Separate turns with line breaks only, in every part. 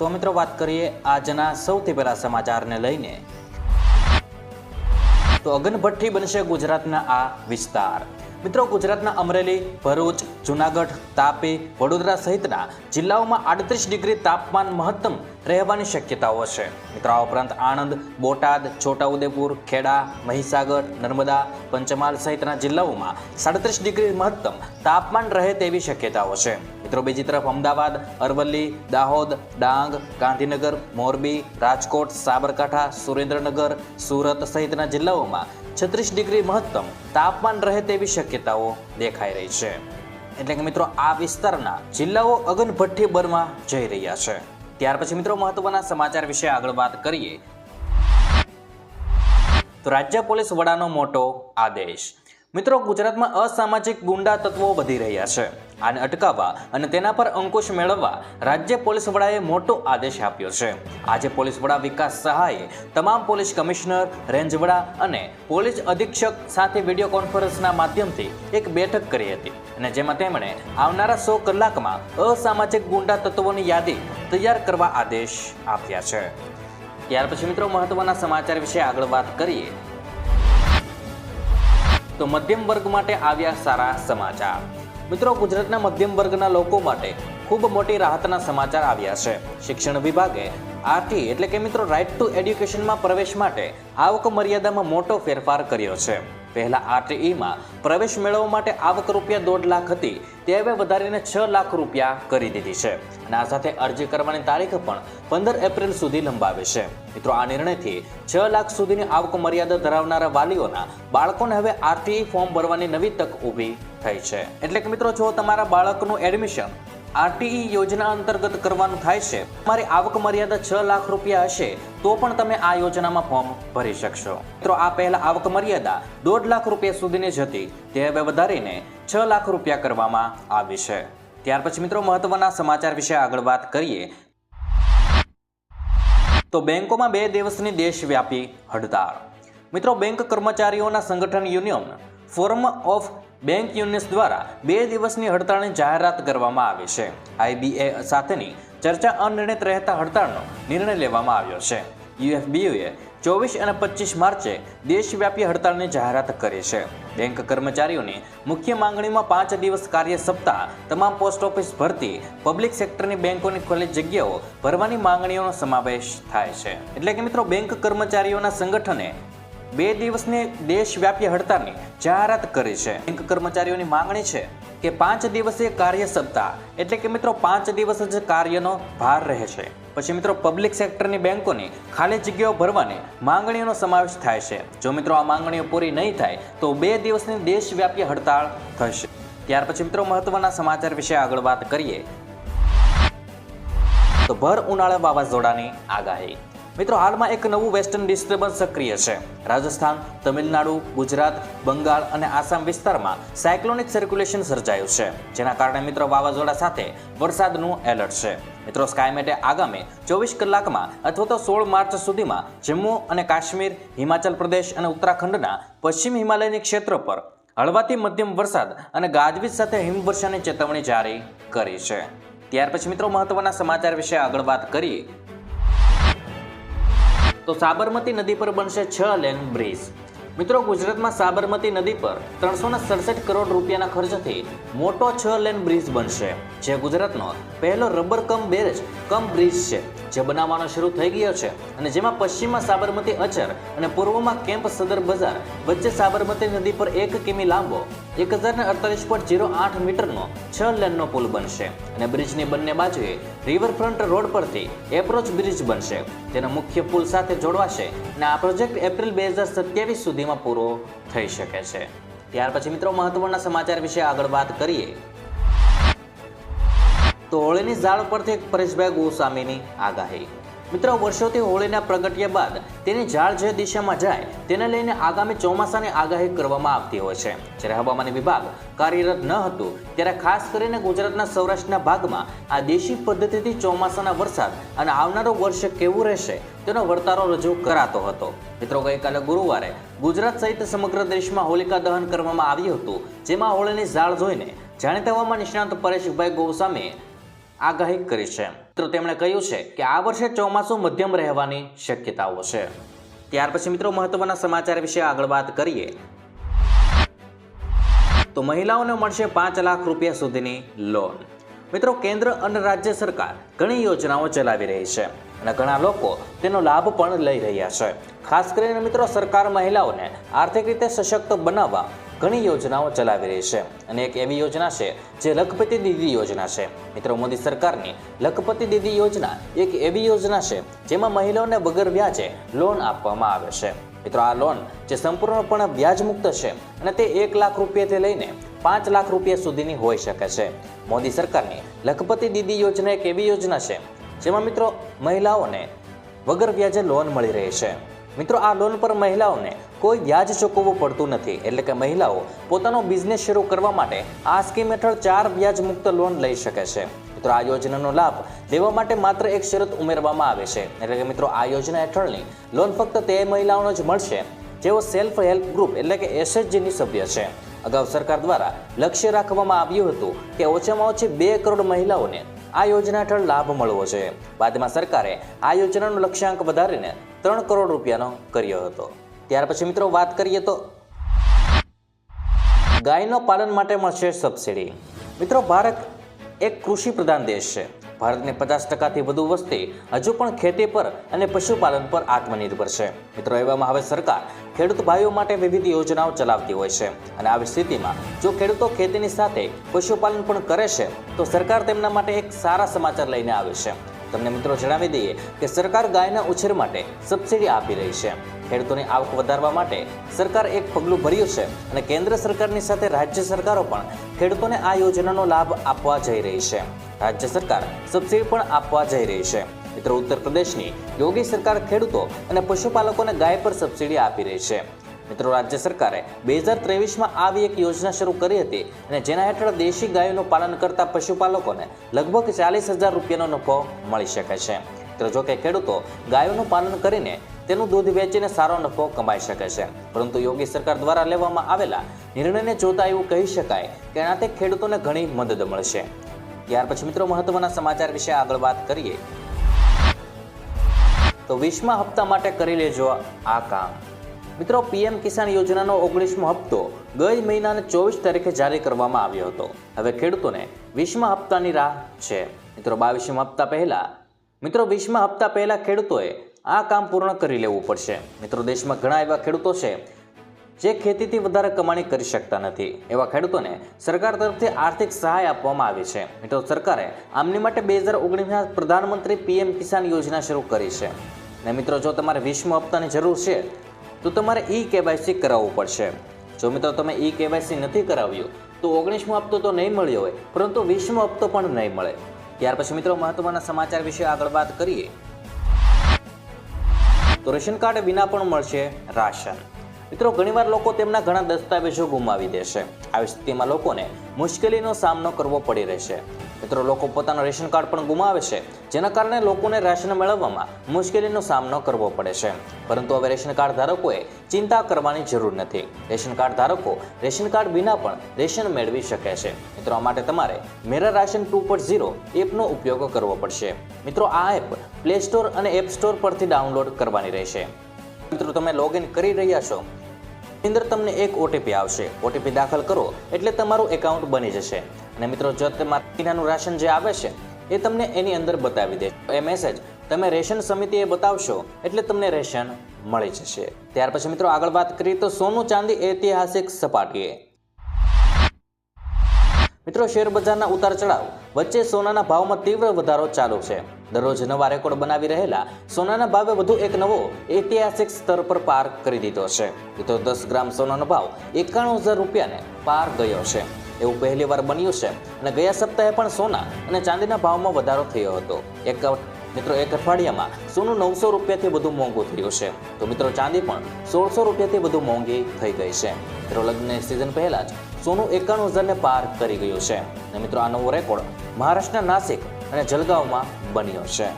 તો મિત્રો વાત કરીએ આજના સૌથી પહેલા સમાચારને લઈને. તો અગનભઠ્ઠી બનશે ગુજરાતના આ વિસ્તાર. મિત્રો ગુજરાતના અમરેલી, ભરૂચ, જુનાગઢ, તાપી, વડોદરા સહિતના જિલ્લાઓમાં આડત્રીસ ડિગ્રી તાપમાન મહત્તમ રહેવાની શક્યતાઓ છે. મિત્રો આ ઉપરાંત આણંદ, બોટાદ, છોટાઉદેપુર, ખેડા, મહીસાગર, નર્મદા, પંચમહાલ સહિતના જિલ્લાઓમાં સાડત્રીસ ડિગ્રી મહત્તમ તાપમાન રહે તેવી શક્યતાઓ છે. મિત્રો, બીજી તરફ અમદાવાદ, અરવલ્લી, દાહોદ, ડાંગ, ગાંધીનગર, મોરબી, રાજકોટ, સાબરકાંઠા, સુરેન્દ્રનગર, સુરત સહિતના જિલ્લાઓમાં છત્રીસ ડિગ્રી મહત્તમ તાપમાન રહે તેવી શક્યતાઓ દેખાઈ રહી છે. એટલે કે મિત્રો, આ વિસ્તારના જિલ્લાઓ અગનભઠ્ઠી બનવા જઈ રહ્યા છે. ત્યાર પછી મિત્રો, મહત્વના સમાચાર વિશે આગળ વાત કરીએ. તો રાજ્ય પોલીસ વડાનો મોટો આદેશ. મિત્રો, ગુજરાતમાં અસામાજિક ગુંડા તત્વો વધી રહ્યા છે. આને અટકાવવા અને તેના પર અંકુશ મેળવવા રાજ્ય પોલીસ વડાએ મોટો આદેશ આપ્યો છે. આજે પોલીસ વડા વિકાસ સહાયે તમામ પોલીસ કમિશનર, રેન્જ વડા અને પોલીસ અધિક્ષક સાથે વીડિયો કોન્ફરન્સના માધ્યમથી એક બેઠક કરી હતી અને જેમાં તેમણે આવનારા સો કલાકમાં અસામાજિક ગુંડા તત્વોની યાદી તૈયાર કરવા આદેશ આપ્યા છે. ત્યાર પછી મિત્રો, મહત્વના સમાચાર વિશે આગળ વાત કરીએ. તો મધ્યમ વર્ગ માટે આવ્યા સારા સમાચાર. મિત્રો, ગુજરાતના મધ્યમ વર્ગના લોકો માટે ખૂબ મોટી રાહતના સમાચાર આવ્યા છે. શિક્ષણ વિભાગે આરટી એટલે કે મિત્રો રાઇટ ટુ એડ્યુકેશનમાં પ્રવેશ માટે આવક મર્યાદામાં મોટો ફેરફાર કર્યો છે. પહેલા આરટીઈમાં પ્રવેશ મેળવવા માટે આવક રૂપિયા દોઢ લાખ હતી. તે હવે વધારીને છ લાખ રૂપિયા કરી દીધી છે. અને આ સાથે અરજી કરવાની તારીખ પણ પંદર એપ્રિલ સુધી લંબાવે છે. મિત્રો, આ નિર્ણયથી છ લાખ સુધીની આવક મર્યાદા ધરાવનારા વાલીઓના બાળકોને હવે આરટીઈ ફોર્મ ભરવાની નવી તક ઊભી થઈ છે. એટલે કે મિત્રો, જો તમારા બાળકનું એડમિશન આરટીઈ યોજના અંતર્ગત કરવાનું થાય છે. તમારી આવક મર્યાદા છ લાખ રૂપિયા હશે, તો પણ તમે આ યોજનામાં ફોર્મ ભરી શકશો. મિત્રો, આ પહેલા આવક મર્યાદા દોઢ લાખ રૂપિયા સુધીની જ હતી. તે હવે વધારીને છ લાખ રૂપિયા કરવામાં આવી છે. ત્યાર પછી મિત્રો, મહત્વના સમાચાર વિશે આગળ વાત કરીએ. તો બેંકોમાં બે દિવસની દેશવ્યાપી હડતાળ. મિત્રો, બેંક કર્મચારીઓના સંગઠન union forum of bank unions દ્વારા બે દિવસની હડતાળની જાહેરાત કરવામાં આવી છે. આઈબીએ સાથેની ચર્ચા અનિર્ણિત રહેતા હડતાળનો નિર્ણય લેવામાં આવ્યો છે. યુએફબીયુએ ચોવીસ અને પચીસ માર્ચે દેશવ્યાપી હડતાળની જાહેરાત કરી છે. બેંક કર્મચારીઓની મુખ્ય માંગણીમાં પાંચ દિવસ કાર્ય સપ્તાહ, તમામ પોસ્ટ ઓફિસ ભરતી, પબ્લિક સેક્ટરની બેંકોની ખોલી જગ્યાઓ ભરવાની માંગણીઓનો સમાવેશ થાય છે. એટલે કે મિત્રો, બેંક કર્મચારીઓના સંગઠને બે દિવસની દેશવ્યાપી હડતાળની જાહેરાત કરી છે. બેંક કર્મચારીઓની માંગણી છે કે પાંચ દિવસીય કાર્ય સપ્તાહ એટલે કે મિત્રો પાંચ દિવસ જ કાર્યનો ભાર રહે છે. પછી મિત્રો પબ્લિક સેક્ટરની બેંકોની ખાલી જગ્યાઓ ભરવાની માંગણીઓનો સમાવેશ થાય છે. જો મિત્રો આ માંગણીઓ પૂરી નહીં થાય, તો બે દિવસની દેશવ્યાપી હડતાળ થશે. ત્યાર પછી મિત્રો મહત્વના સમાચાર વિશે આગળ વાત કરીએ. તો ભર ઉનાળા વાવાઝોડાની આગાહી. મિત્રો, હાલમાં એક નવું વેસ્ટર્ન ડિસ્ટર્બન્સ સક્રિય છે. રાજસ્થાન, તમિલનાડુ, ગુજરાત, બંગાળ અને આસામ વિસ્તારમાં સાયક્લોનિક સર્ક્યુલેશન સર્જાયું છે, જેના કારણે મિત્રો વાવાઝોડા સાથે વરસાદનું એલર્ટ છે. મિત્રો, સ્કાયમેટે આગામી ચોવીસ કલાકમાં અથવા તો સોળ માર્ચ સુધીમાં જમ્મુ અને કાશ્મીર, હિમાચલ પ્રદેશ અને ઉત્તરાખંડના પશ્ચિમ હિમાલયની ક્ષેત્ર પર હળવાથી મધ્યમ વરસાદ અને ગાજવીજ સાથે હિમવર્ષાની ચેતવણી જારી કરી છે. ત્યાર પછી મિત્રો, મહત્વના સમાચાર વિશે આગળ વાત કરીએ. તો સાબરમતી નદી પર બનશે છ લેન બ્રિજ. મિત્રો, ગુજરાતમાં સાબરમતી નદી પર ત્રણસો સડસઠ કરોડ રૂપિયાના ખર્ચથી મોટો છ લેન બ્રિજ બનશે, જે ગુજરાતનો પહેલો rubber cum barrage, cum bridge છે. જે બનાવવાનો શરૂ થઈ ગયો છે અને જેમાં પશ્ચિમમાં સાબરમતી અચર અને પૂર્વમાં કેમ્પ સદર બજાર, વચ્ચે સાબરમતી નદી પર એક કિમી લાંબો, એક હજાર અડતાલીસ પોઈન્ટ જીરો આઠ મીટરનો છ લેનનો પુલ બનશે. અને બ્રિજની બંને બાજુએ રિવરફ્રન્ટ રોડ પરથી એપ્રોચ બ્રિજ બનશે. તેનો મુખ્ય પુલ સાથે જોડવાશે અને આ પ્રોજેક્ટ એપ્રિલ બે હજાર સત્યાવીસ સુધીમાં પૂરો થઈ શકે છે. ત્યાર પછી મિત્રો મહત્વના સમાચાર વિશે આગળ વાત કરીએ. તો હોળીની ઝાડ પરથી પરેશભાઈ ગોસ્વામીની આગાહી. મિત્રો, વર્ષોથી હોળીના પ્રગટ્યા બાદ તેની ઝાડ જે દિશામાં જાય, તેને લઈને આગામી ચોમાસાની આગાહી કરવામાં આવતી હોય છે. જ્યારે હવામાન વિભાગ કાર્યરત ન હતું, ત્યારે ખાસ કરીને ગુજરાતના સૌરાષ્ટ્રના ભાગમાં આ દેશી પદ્ધતિથી ચોમાસાના વરસાદ અને આવનારો વર્ષ કેવું રહેશે, તેનો વર્તારો રજૂ કરાતો હતો. મિત્રો, ગઈકાલે ગુરુવારે ગુજરાત સહિત સમગ્ર દેશમાં હોલિકા દહન કરવામાં આવ્યું હતું, જેમાં હોળીની ઝાડ જોઈને જાણીતા હવામાન નિષ્ણાંત પરેશભાઈ ગોસ્વામીએ આગાહી કરી છે. મિત્રો તેમણે કહ્યું છે કે આ વર્ષે ચોમાસું મધ્યમ રહેવાની શક્યતાઓ છે. ત્યાર પછી મિત્રો મહત્વના સમાચાર વિશે આગળ વાત કરીએ. તો મહિલાઓને મળશે પાંચ લાખ રૂપિયા સુધીની લોન મિત્રો કેન્દ્ર અને રાજ્ય સરકાર ઘણી યોજનાઓ ચલાવી રહી છે અને ઘણા લોકો તેનો લાભ પણ લઈ રહ્યા છે. ખાસ કરીને મિત્રો સરકાર મહિલાઓને આર્થિક રીતે સશક્ત બનાવવા ઘણી યોજનાઓ ચલાવી રહી છે અને એક એવી યોજના છે જે લખપતિ દીદી યોજના છે. મિત્રો, મોદી સરકારની લખપતિ દીદી યોજના એક એવી યોજના છે જેમાં મહિલાઓને વગર વ્યાજે લોન આપવામાં આવે છે. મિત્રો, આ લોન જે સંપૂર્ણપણે વ્યાજમુક્ત છે અને તે એક લાખ રૂપિયાથી લઈને પાંચ લાખ રૂપિયા સુધીની હોઈ શકે છે. મોદી સરકારની લખપતિ દીદી યોજના એક એવી યોજના છે જેમાં, મિત્રો, મહિલાઓને વગર વ્યાજે લોન મળી રહી છે. મિત્રો, આ લોન પર મહિલાઓને કોઈ વ્યાજ ચૂકવવું પડતું નથી. એટલે કે મહિલાઓ પોતાનો બિઝનેસ શરૂ કરવા માટે આ સ્કીમ હેઠળ ચાર વ્યાજ મુક્ત લોન લઈ શકે છે. મિત્રો, આ યોજનાનો લાભ લેવા માટે માત્ર એક શરત ઉમેરવામાં આવે છે. એટલે કે મિત્રો, આ યોજના હેઠળની લોન ફક્ત તે મહિલાઓને જ મળશે, જેઓ સેલ્ફ હેલ્પ ગ્રુપ એટલે કે એસએચજીની સભ્ય છે. અગાઉ સરકાર દ્વારા લક્ષ્ય રાખવામાં આવ્યું હતું કે ઓછામાં ઓછી બે કરોડ મહિલાઓને આ યોજના હેઠળ લાભ મળવો છે બાદમાં સરકારે આ યોજનાનો લક્ષ્યાંક વધારીને ત્રણ કરોડ રૂપિયાનો કર્યો હતો. ત્યાર પછી મિત્રો વાત કરીએ તો ગાયનો પાલન માટે મળશે સબસિડી. મિત્રો, ભારત એક કૃષિ પ્રધાન દેશ છે. ભારતની પચાસ ટકાથી વધુ વસ્તી હજુ પણ ખેતી પર અને પશુપાલન પર આત્મનિર્ભર છે. મિત્રો, એવામાં હવે સરકાર ખેડૂત ભાઈઓ માટે વિવિધ યોજનાઓ ચલાવતી હોય છે અને આવી સ્થિતિમાં જો ખેડૂતો ખેતીની સાથે પશુપાલન પણ કરે છે, તો સરકાર તેમના માટે એક સારા સમાચાર લઈને આવે છે. તમને મિત્રો જણાવી દઈએ કે સરકાર ગાયના ઉછેર માટે સબસિડી આપી રહી છે. ખેડૂતોની આવક વધારવા માટે સરકાર એક પગલું ભર્યું છે અને કેન્દ્ર સરકારની સાથે રાજ્ય સરકારો પણ ખેડૂતોને આ યોજનાનો લાભ આપવા જઈ રહી છે. રાજ્ય સરકાર સબસિડી પણ આપવા જઈ રહી છે. મિત્રો, ઉત્તર પ્રદેશની યોગી સરકાર ખેડૂતો અને પશુપાલકોને ગાય પર સબસિડી આપી રહી છે. મિત્રો, રાજ્ય સરકારે બે હજાર ત્રેવીસમાં આવી એક યોજના શરૂ કરી હતી અને જેના હેઠળ દેશી ગાયોનું પાલન કરતા પશુપાલકોને લગભગ ચાલીસ હજાર રૂપિયાનો નફો મળી શકે છે. મિત્રો જોકે ખેડૂતો ગાયોનું પાલન કરીને તેનું દૂધ વેચીને સારો નફો કમાઈ શકે છે. પરંતુ યોગી સરકાર દ્વારા લેવામાં આવેલા નિર્ણયને જોતા એવું કહી શકાય કે એનાથી ખેડૂતોને ઘણી મદદ મળશે. ત્યાર પછી મિત્રો, મહત્વના સમાચાર વિશે આગળ વાત કરીએ. તો વીસમા હપ્તા માટે કરી લેજો આ કામ. મિત્રો, પીએમ કિસાન યોજનાનો ઓગણીસમો હપ્તો ગઈ મહિનાના ચોવીસ તારીખે જારી કરવામાં આવ્યો હતો. હવે ખેડૂતોને વીસમા હપ્તાની રાહ છે. મિત્રો, બાવીસમા હપ્તા પહેલા, મિત્રો, વીસમા હપ્તા પહેલા ખેડૂતોએ આ કામ પૂર્ણ કરી લેવું પડશે. મિત્રો, દેશમાં ઘણા એવા ખેડૂતો છે જે ખેતીથી વધારે કમાણી કરી શકતા નથી. એવા ખેડૂતોને સરકાર તરફથી આર્થિક સહાય આપવામાં આવી છે. મિત્રો, સરકારે આમની માટે બે હજાર ઓગણીસમાં પ્રધાનમંત્રી પીએમ કિસાન યોજના શરૂ કરી છે. ને મિત્રો, જો તમારે વીસમો હપ્તાની જરૂર છે તો તમારે ઈ કેવાયસી કરાવવું પડશે. જો મિત્રો તમે ઈ કેવાયસી નથી કરાવ્યું, તો ઓગણીસમો હપ્તો તો નહીં મળ્યો હોય, પરંતુ વીસમો હપ્તો પણ નહીં મળે. ત્યાર પછી મિત્રો મહત્વના સમાચાર વિશે આગળ વાત કરીએ. તો રેશન કાર્ડ વિના પણ મળશે રાશન. મિત્રો, ઘણીવાર લોકો તેમના ઘણા દસ્તાવેજો ગુમાવી દેશે. આવી સ્થિતિમાં લોકોને મુશ્કેલીનો સામનો કરવો પડી રહેશે. મિત્રો, લોકો પોતાનું રેશન કાર્ડ પણ ગુમાવે છે, જેના કારણે લોકોને રાશન મેળવવામાં મુશ્કેલીનો સામનો કરવો પડે છે. પરંતુ હવે રેશન કાર્ડ ધારકોએ ચિંતા કરવાની જરૂર નથી. રેશન કાર્ડ ધારકો રેશન કાર્ડ વિના પણ રેશન મેળવી શકે છે. મિત્રો, આ માટે તમારે Mera ration two point zero એપનો ઉપયોગ કરવો પડશે. મિત્રો, આ એપ પ્લે સ્ટોર અને એપ સ્ટોર પરથી ડાઉનલોડ કરવાની રહેશે. મિત્રો, તમે લોગિન કરી રહ્યા છો. અંદર તમને એક ઓટીપી આવશે. ઓટીપી દાખલ કરો એટલે તમારું એકાઉન્ટ બની જશે. અને મિત્રો, જો તેમાં મહિનાનું રાશન જે આવે છે, એ તમને એની અંદર બતાવી દે. એ મેસેજ તમે રેશન સમિતિએ બતાવશો, એટલે તમને રેશન મળી જશે. ત્યાર પછી મિત્રો, આગળ વાત કરીએ તો સોનું ચાંદી ઐતિહાસિક સપાટીએ. મિત્રો, શેર બજારના ઉતાર ચઢાવ વચ્ચે સોનાના ભાવમાં તીવ્ર વધારો ચાલુ છે. દરરોજ નવા રેકોર્ડ બનાવી રહેલા સોનાના ભાવે વધુ એક નવો ઐતિહાસિક સ્તર પર પાર કરી દીધો છે. તો દસ ગ્રામ સોનાનો ભાવ એકાણું હજાર રૂપિયાને પાર ગયો છે. એવું પહેલી વાર બન્યું છે. અને ગયા સપ્તાહે પણ સોના અને ચાંદીના ભાવમાં વધારો થયો હતો. એક મિત્રો, એક અઠવાડિયામાં સોનું નવસો રૂપિયાથી વધુ મોંઘું થયું છે. તો મિત્રો, ચાંદી પણ સોળસો રૂપિયાથી વધુ મોંઘી થઈ ગઈ છે. મિત્રો લગ્નની સિઝન પહેલા જ સોનું એકાણું હજારને પાર કરી ગયું છે. અને મિત્રો, આ નવો રેકોર્ડ મહારાષ્ટ્રના નાસિક અને જલગાંવમાં બન્યો છે.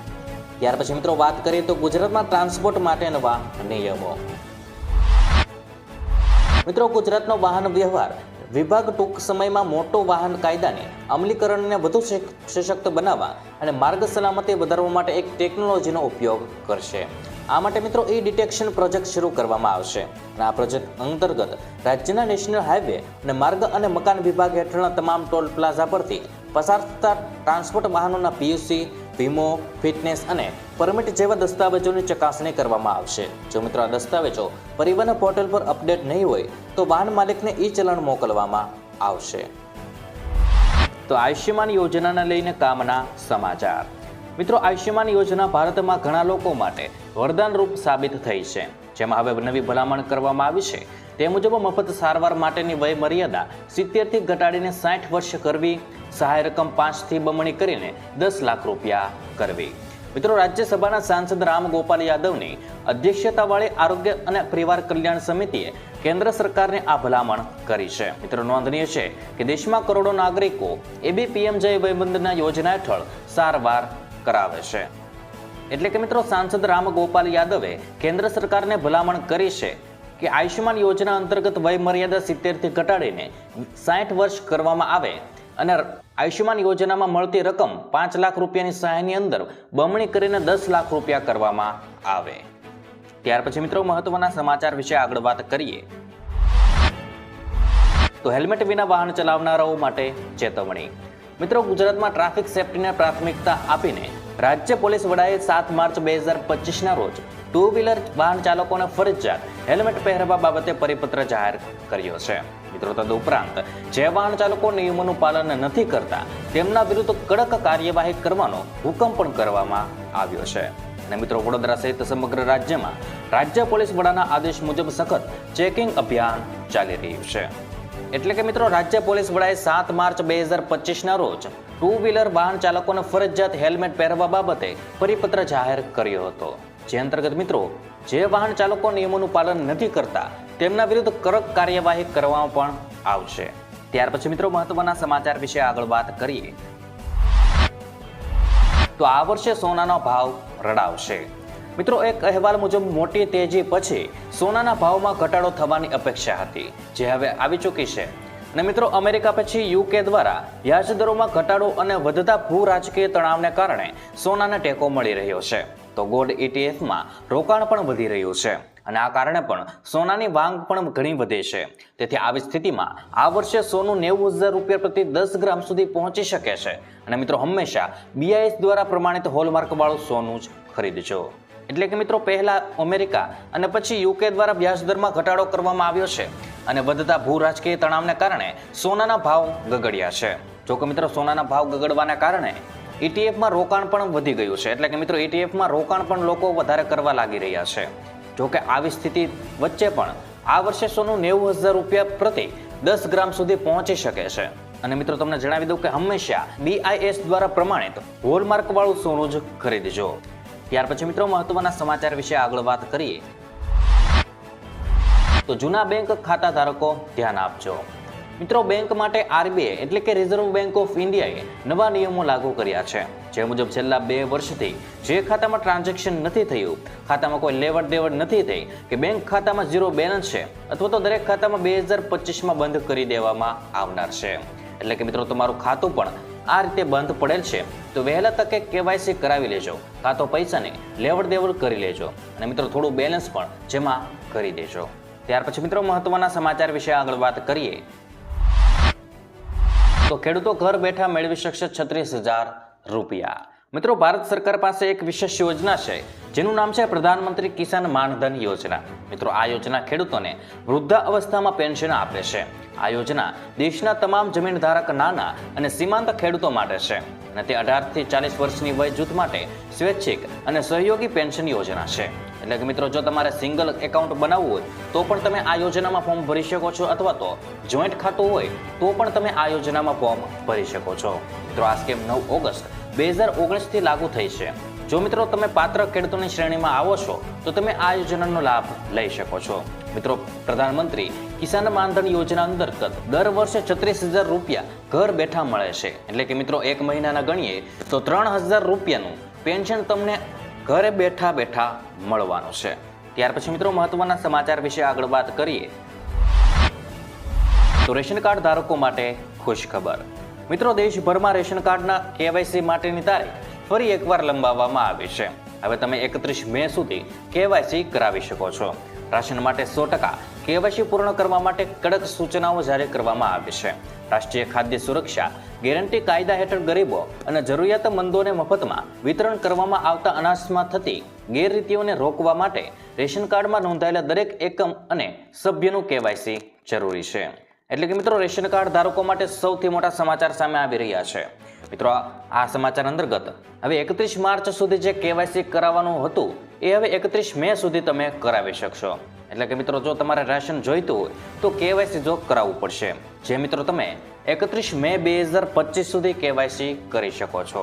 ત્યાર પછી મિત્રો, વાત કરીએ તો ગુજરાતમાં ટ્રાન્સપોર્ટ માટે નવા નિયમો. મિત્રો, ગુજરાતનો વાહન વ્યવહાર વિભાગ ટૂંક સમયમાં મોટો વાહન કાયદાને અમલીકરણને વધુ સશક્ત બનાવવા અને માર્ગ સલામતી વધારવા માટે એક ટેકનોલોજીનો ઉપયોગ કરશે. આ માટે મિત્રો ઈ ડિટેક્શન પ્રોજેક્ટ શરૂ કરવામાં આવશે. અને આ પ્રોજેક્ટ અંતર્ગત રાજ્યના નેશનલ હાઈવે અને માર્ગ અને મકાન વિભાગ હેઠળના તમામ ટોલ પ્લાઝા પરથી પસાર થતા ટ્રાન્સપોર્ટ વાહનોના પીયુસી વીમો, ફિટનેસ અને પરમિટ જેવા દસ્તાવેજોની ચકાસણી કરવામાં આવશે. જો મિત્રો આ દસ્તાવેજો પરિવહન પોર્ટલ પર અપડેટ નહીં હોય, તો વાહન માલિકને ઈ ચલણ મોકલવામાં આવશે. તો આયુષ્યમાન યોજનાને લઈને કામના સમાચાર. મિત્રો, આયુષ્યમાન યોજના ભારતમાં ઘણા લોકો માટે વરદાનરૂપ સાબિત થઈ છે. જેમાં હવે નવી ભલામણ કરવામાં આવી છે. તે મુજબ મફત સારવાર માટેની વય મર્યાદા સિત્તેરથી ઘટાડીને સાઠ વર્ષ કરવી સહાય રકમ પાંચથી બમણી કરીને દસ લાખ રૂપિયા કરવી. મિત્રો, રાજ્યસભાના સાંસદ રામ ગોપાલ યાદવની અધ્યક્ષતાવાળી આરોગ્ય અને પરિવાર કલ્યાણ સમિતિએ કેન્દ્ર સરકારને આ ભલામણ કરી છે. મિત્રો, નોંધનીય છે કે દેશમાં કરોડો નાગરિકો એબી પીએમ જય વયબંધના યોજના હેઠળ સારવાર કરાવે છે. એટલે કે મિત્રો, સાંસદ રામ ગોપાલ યાદવે કેન્દ્ર સરકારને ભલામણ કરી છે કે આયુષ્યમાન યોજના અંતર્ગત વય મર્યાદા સિત્તેરથી ઘટાડીને સાઠ વર્ષ કરવામાં આવે અને આયુષ્યમાન યોજનામાં મળતી રકમ પાંચ લાખ રૂપિયાની સહાયની અંદર બમણી કરીને દસ લાખ રૂપિયા કરવામાં આવે. ત્યાર પછી મિત્રો મહત્વના સમાચાર વિશે આગળ વાત કરીએ. તો હેલ્મેટ વિના વાહન ચલાવનારાઓ માટે ચેતવણી. મિત્રો ગુજરાતમાં ટ્રાફિક સેફટીને પ્રાથમિકતા આપીને રાજ્ય પોલીસ વડાએ સાત માર્ચ બે હજાર પચીસના રોજ ટુ વ્હીલર વાહન ચાલકોને ફરજિયાત હેલ્મેટ પહેરવા બાબતે પરિપત્ર જાહેર કર્યો છે. મિત્રો, તદુપરાંત જે વાહન ચાલકો નિયમોનું પાલન નથી કરતા, તેમના વિરુદ્ધ કડક કાર્યવાહી કરવાનો હુકમ પણ કરવામાં આવ્યો છે. અને મિત્રો, વડોદરા સહિત સમગ્ર રાજ્યમાં રાજ્ય પોલીસ વડાના આદેશ મુજબ સખત ચેકિંગ અભિયાન ચાલી રહ્યું છે. એટલે કે મિત્રો, રાજ્ય પોલીસ વડાએ સાત માર્ચ બે હજાર પચીસના રોજ ટુ વ્હીલર વાહન ચાલકોને ફરજિયાત હેલ્મેટ પહેરવા બાબતે પરિપત્ર જાહેર કર્યો હતો. જે અંતર્ગત મિત્રો, જે વાહન ચાલકો નિયમોનું પાલન નથી કરતા, તેમના વિરુદ્ધ કડક કાર્યવાહી કરવામાં પણ આવશે. ત્યાર પછી મિત્રો, મહત્વના સમાચાર વિશે આગળ વાત કરીએ. તો આ વર્ષે સોનાનો ભાવ રડાવશે. મિત્રો, એક અહેવાલ મુજબ મોટી તેજી પછી સોનાના ભાવમાં ઘટાડો થવાની અપેક્ષા હતી, જે હવે આવી ચૂકી છે. અને મિત્રો, અમેરિકા પછી યુકે દ્વારા વ્યાજ દરોમાં ઘટાડો અને વધતા ભૂ રાજકીય તણાવને કારણે સોનાને ટેકો મળી રહ્યો છે. તો ગોલ્ડ ઇટીએફમાં રોકાણ પણ વધી રહ્યું છે. અને આ કારણે પણ સોનાની માંગ પણ ઘણી વધે છે. તેથી આવી સ્થિતિમાં આ વર્ષે સોનું નેવું હજાર રૂપિયા પ્રતિ દસ ગ્રામ સુધી પહોંચી શકે છે. અને મિત્રો, હંમેશા બીઆઈએસ દ્વારા પ્રમાણિત હોલમાર્કવાળું સોનું જ ખરીદજો. એટલે કે મિત્રો, પહેલાં અમેરિકા અને પછી યુકે દ્વારા વ્યાજ દરમાં ઘટાડો કરવામાં આવ્યો છે. અને વધતા ભૂ રાજકીય તણાવને કારણે સોનાના ભાવ ગગડ્યા છે. જોકે મિત્રો, સોનાના ભાવ ગગડવાના કારણે ઇટીએફમાં રોકાણ પણ વધી ગયું છે. એટલે કે મિત્રો ઇટીએફમાં રોકાણ પણ લોકો વધારે કરવા લાગી રહ્યા છે. જો કે આવી સ્થિતિ વચ્ચે પણ આ વર્ષે સોનું નેવું હજાર રૂપિયા પ્રતિ દસ ગ્રામ સુધી પહોંચી શકે છે. અને મિત્રો, તમને જણાવી દઉં કે હંમેશા બીઆઈએસ દ્વારા પ્રમાણિત હોલમાર્ક વાળું સોનું જ ખરીદજો. ત્યાર પછી મિત્રો, મહત્વના સમાચાર વિશે આગળ વાત કરીએ. તો જૂના બેંક ખાતા ધારકો ધ્યાન આપજો. મિત્રો, બેંક માટે આરબીઆઈ એટલે કે રિઝર્વ બેંક ઓફ ઇન્ડિયાએ નવા નિયમો લાગુ કર્યા છે. જે મુજબ છેલ્લા બે વર્ષથી જે ખાતામાં ટ્રાન્ઝેક્શન નથી થયું, ખાતામાં કોઈ લેવડ દેવડ નથી થઈ, કે બેંક ખાતામાં ઝીરો બેલેન્સ છે, અથવા તો દરેક ખાતામાં બે હજાર પચીસમાં બંધ કરી દેવામાં આવનાર છે. એટલે કે મિત્રો, તમારું ખાતું પણ આ રીતે બંધ પડેલ છે, તો વહેલા તકે કેવાયસી કરાવી લેજો. કાં તો પૈસાને લેવડ દેવડ કરી લેજો. અને મિત્રો, થોડું બેલેન્સ પણ જેમાં કરી દેજો. ત્યાર પછી મિત્રો, મહત્વના સમાચાર વિશે આગળ વાત કરીએ. તો ખેડૂતો ઘર બેઠા મેળવી શકશે છત્રીસ હજાર રૂપિયા. મિત્રો, ભારત સરકાર પાસે એક વિશેષ યોજના છે, જેનું નામ છે પ્રધાનમંત્રી કિસાન માનધન યોજના. મિત્રો, આ યોજના ખેડૂતોને વૃદ્ધા અવસ્થામાં પેન્શન આપે છે. આ યોજના દેશના તમામ જમીન ધારક નાના અને સીમાંત ખેડૂતો માટે છે અને તે અઢારથી ચાલીસ વર્ષની વય જૂથ માટે સ્વૈચ્છિક અને સહયોગી પેન્શન યોજના છે. એટલે કે મિત્રો, જો તમારે સિંગલ એકાઉન્ટ બનાવવું હોય, તો પણ તમે આ યોજનામાં ફોર્મ ભરી શકો છો, અથવા તો જોઈન્ટ ખાતું હોય, તો પણ તમે આ યોજનામાં ફોર્મ ભરી શકો છો. મિત્રો, આ સ્કીમ નવ ઓગસ્ટ બે હજાર ઓગણીસથી લાગુ થઈ છે. જો મિત્રો, તમે પાત્ર ખેડૂતોની શ્રેણીમાં આવો છો, તો તમે આ યોજનાનો લાભ લઈ શકો છો. મિત્રો, પ્રધાનમંત્રી કિસાન માનધન યોજના અંતર્ગત દર વર્ષે છત્રીસ હજાર રૂપિયા ઘર બેઠા મળે છે. એટલે કે મિત્રો, એક મહિનાના ગણીએ તો ત્રણ હજાર રૂપિયાનું પેન્શન તમને ઘરે બેઠા બેઠા મળવાનો છે. ત્યાર પછી મિત્રો મહત્વના સમાચાર વિશે આગળ વાત કરીએ. તો રેશન કાર્ડ ધારકો માટે ખુશ ખબર મિત્રો, દેશભરમાં રેશન કાર્ડના કેવાયસી માટેની તારીખ ફરી એકવાર લંબાવવામાં આવી છે. હવે તમે એકત્રીસ મે સુધી કેવાયસી કરાવી શકો છો. રાશન માટે સો ટકા કેવાયસી પૂર્ણ કરવા માટે કડક સૂચનાઓ જારી કરવામાં આવી છે. રાષ્ટ્રીય ખાદ્ય સુરક્ષા, ગેરંટી કાયદા હેઠળ ગરીબો અને જરૂરિયાતમંદોને મફતમાં વિતરણ કરવામાં આવતા અનાજમાં થતી ગેરરીતિઓને રોકવા માટે રેશન કાર્ડમાં નોંધાયેલા દરેક એકમ અને સભ્યનું કેવાયસી જરૂરી છે. એટલે કે મિત્રો, રેશન કાર્ડ ધારકો માટે સૌથી મોટા સમાચાર સામે આવી રહ્યા છે. મિત્રો, આ- સમાચાર અંતર્ગત હવે એકત્રીસ માર્ચ સુધી જે કેવાયસી કરાવવાનું હતું, એ હવે એકત્રીસ મે સુધી તમે કરાવી શકશો. એટલે કે મિત્રો, જો તમારે રાશન જોઈતું હોય, તો કેવાયસી જો કરાવવું પડશે. જે મિત્રો, તમે એકત્રીસ મે બે હજાર પચીસ સુધી કેવાયસી કરી શકો છો.